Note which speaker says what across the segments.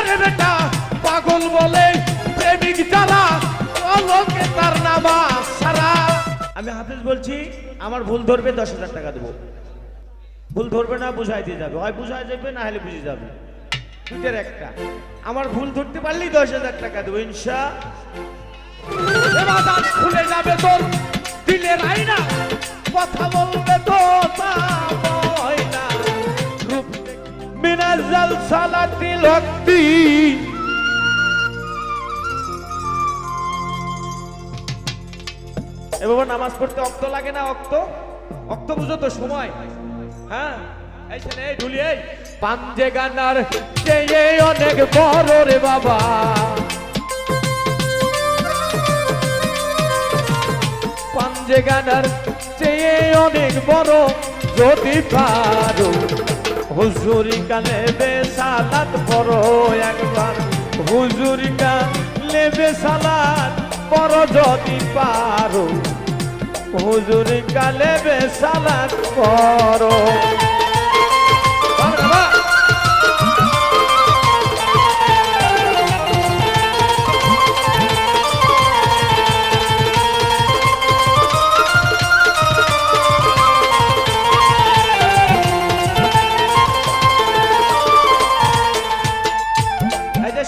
Speaker 1: ওরে বেটা পাগল বলে প্রেমিক যারা অলোকে তার নামা সারা। আমি হাফিজ বলছি আমার ভুল ধরবে দশ হাজার টাকা দেবো। ভুল ধরবে না বুঝাই দিয়ে যাবে। হয় বুঝাই যাবে না হলে বুঝে যাবে। দুইটার একটা। আমার ভুল ধরতে পারলেই দশ হাজার টাকা দেবো ইনশা। খুলে যাবে তোর দিলের আইনা কথা বলবে তো মিনাজাল সালাতি লক্তি। এ বাবা, নামাজ পড়তে অক্ত লাগে না, অক্ত? অক্ত বুঝো তো, সময়। হ্যাঁ? এই ছেলে, এই ঢুলি, এই। পাঞ্জে গানার অনেক বড় রে বাবা। পাঞ্জে গানার চেয়ে অনেক বড় যদি পারো। হুজুরি কানে বেসালাত পড়ো একবার। হুজুরি কানে বেসালাত পড়ো যদি পারো। হুজুরি কানে বেসালাত করো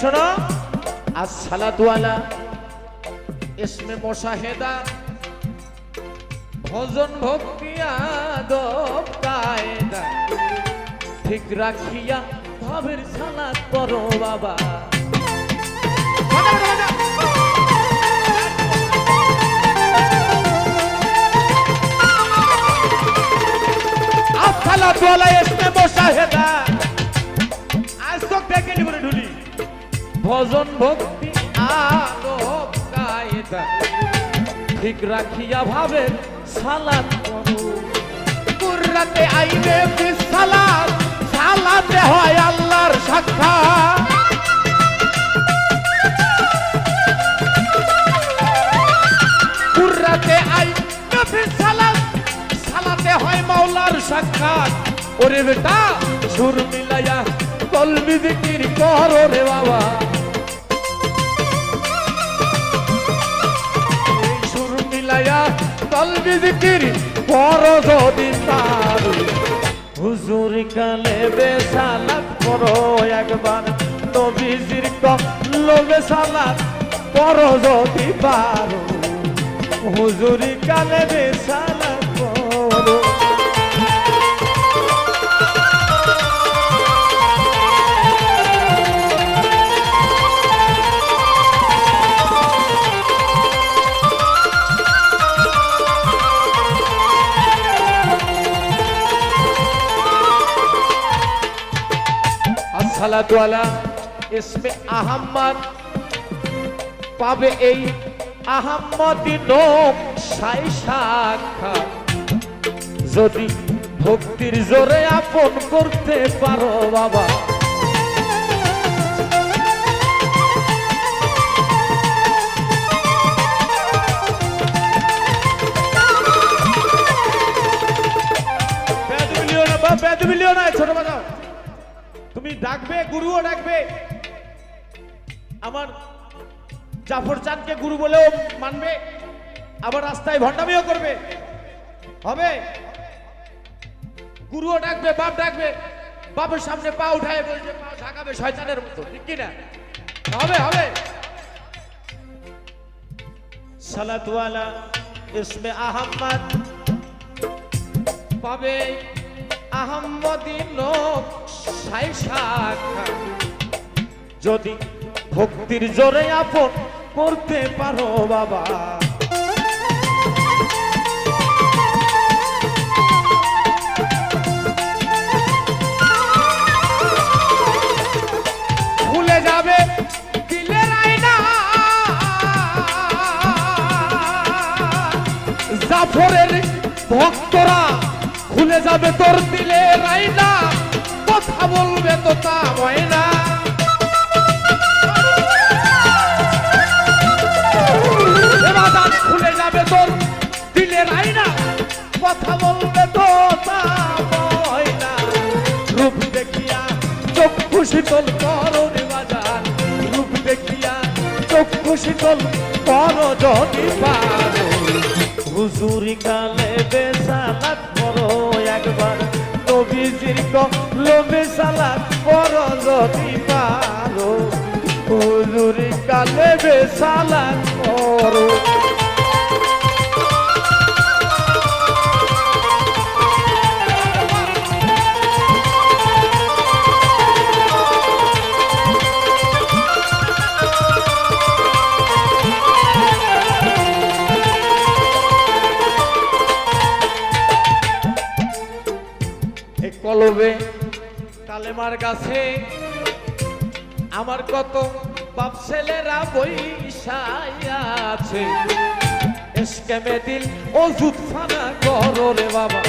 Speaker 1: শোনো। আজ সালাদওয়ালা ইসমে মোশাহেদা। ভজন ভক্তি আদব কায়দা। ঠিক রাখিয়া ভাবের সালাদ করো বাবা। আজ সালাদওয়ালা ইসমে মোশাহেদা। ভজন ভক্তি আদব কায়দা। ঠিক রাখিয়া ভাবে করো কুররাতে আইবে ফিস সালাত, সালাতে হয় আল্লাহর সাক্ষাৎ। কুররাতে আইবে ফিস সালাত, সালাতে হয় মাওলার সাক্ষাৎ। ওরে বেটা, সুর মিলাইয়া, কলবি দিকির করো রে বাবা। কলবি দিকির পর যদি তার। হুজুর কালে বেসালাত করো একবার নবীজির কলবে সালাত করো যদি পারো। হুজুরি কালে বেসালাত আলা ইসমে আহম্মদ। পাবে এই আহম্মদি নোম সাই শাখা যদি ভক্তির জোরে আপন করতে পারো বাবা। ডাকবে, গুরুও ডাকবে। আমার জাফর চাঁদকে গুরু বলেও মানবে, আবার রাস্তায় ভণ্ডামিও করবে। হবে? গুরুও ডাকবে, বাপ ডাকবে, বাপের সামনে পা উঠায় বলছে, পা ঢাকাবে শয়তানের মতো। ঠিক কি না হবে হবে? সালাতওয়ালা ইসমে আহম্মদ পাবে আহম্মদি নোক সাই শাখা যদি ভক্তির জোরে আপন করতে পারো বাবা। ভক্তরা খুলে যাবে তোর দিলের আয়না কথা বলবে তো তা এবার দাঁত খুলে যাবে তোর দিলের আয়না। কথা বলবে তো তা ময়না রূপ দেখিয়া চক্ষু হুজুরি কালে বেসালাত করো একবার। কবি শিল্প লোভে সালা পর যদি পারো হুজুরি কালে বেসালা পর কালেমার কাছে। আমার কত বাপ ছেলেরা বইসাই আছে। এসকেমে দিল ওষুধ ফানা করো রে বাবা।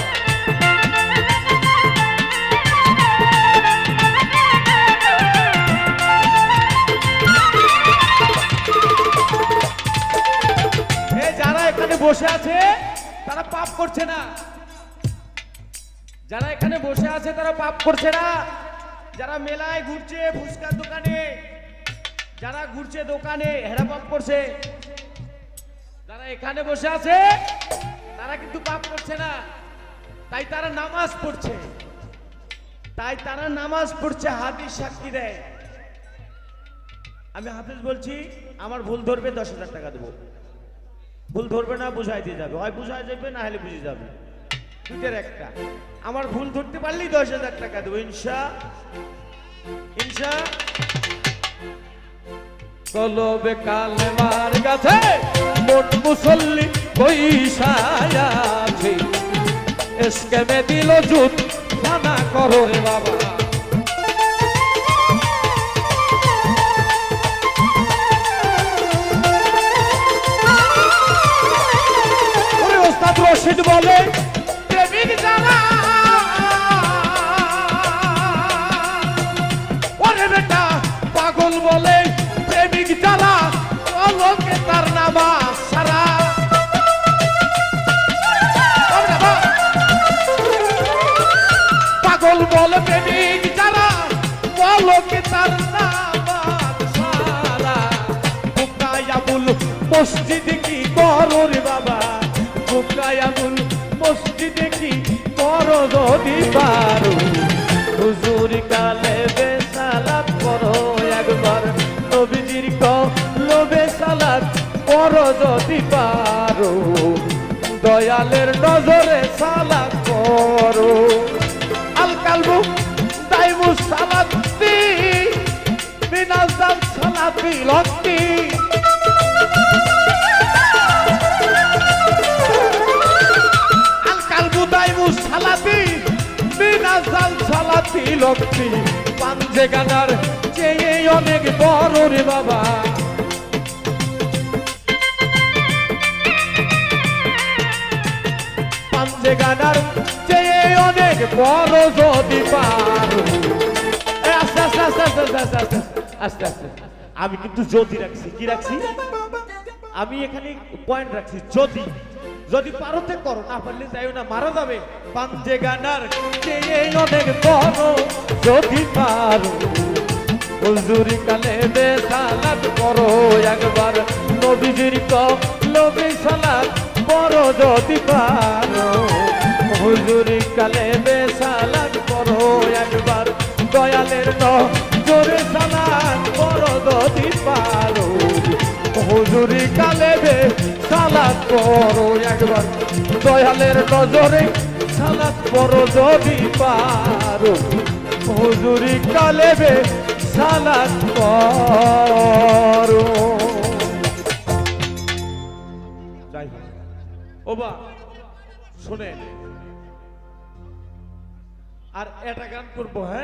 Speaker 1: বসে আছে, তারা পাপ করছে না। যারা এখানে বসে আছে, তারা পাপ করছে না। যারা মেলায় ঘুরছে ফুচকার দোকানে, যারা ঘুরছে দোকানে, হেরা পাপ করছে। যারা এখানে বসে আছে, তারা কিন্তু পাপ করছে না। তাই তারা নামাজ পড়ছে। তাই তারা নামাজ পড়ছে, হাদিস সাক্ষী দেয়। আমি হাফিজ বলছি, আমার ভুল ধরবে, দশ হাজার টাকা দেবো। ভুল ধরবে না, বুঝাই দিয়ে যাবে। হয় বুঝাই যাবে, না হলে বুঝে যাবে। দুটের একটা। আমার ভুল ধরতে পারলেই দশ হাজার টাকা দেবো, ইনশা। ইনশা। কলবে কালেমার কাছে মোট মুসল্লি বৈশায় এসকেমে দিল জুত মানা করো রে বাবা। রশিদ বলে যদি পারো, হুজুর কালে বেসালাত করো একবার। নবীজির কলবে সালাত করো যদি পারো, দয়ালের নজরে সালাত করো। আল কালবু দাইমু সালাতি বিনাজাম সালাতি লক্তি লক্তি পাঞ্জে গানার চেয়ে অনেক বড় রে বাবা। পাঞ্জে গানার চেয়ে অনেক বড় যদি পারো। আস্তে আস্তে আস্তে আস্তে আস্তে আস্তে আস্তে আস্তে আমি কিন্তু যদি রাখছি, কি রাখছি? আমি এখানে পয়েন্ট রাখছি, যদি। যদি পারোতে করো, না পারলে যাইও না, মারা যাবে। পাঞ্জে গানার অনেক বড় যদি পারো। হুজুরি কালে বে সালাত করো, একবার নবীজির কলবে সালাত করো যদি পারো। হুজুরি কালে বে সালাত করো, একবার দয়ালের নজরে সালাত করো যদি পারো। হুজুরি কালে করো একবার। দয়ালের নজরে সালাত করো যদি পারো। হুজুরি কালেবে সালাত করো যাই হোক ও বা শোনেন। আর এটা গান করব হ্যাঁ?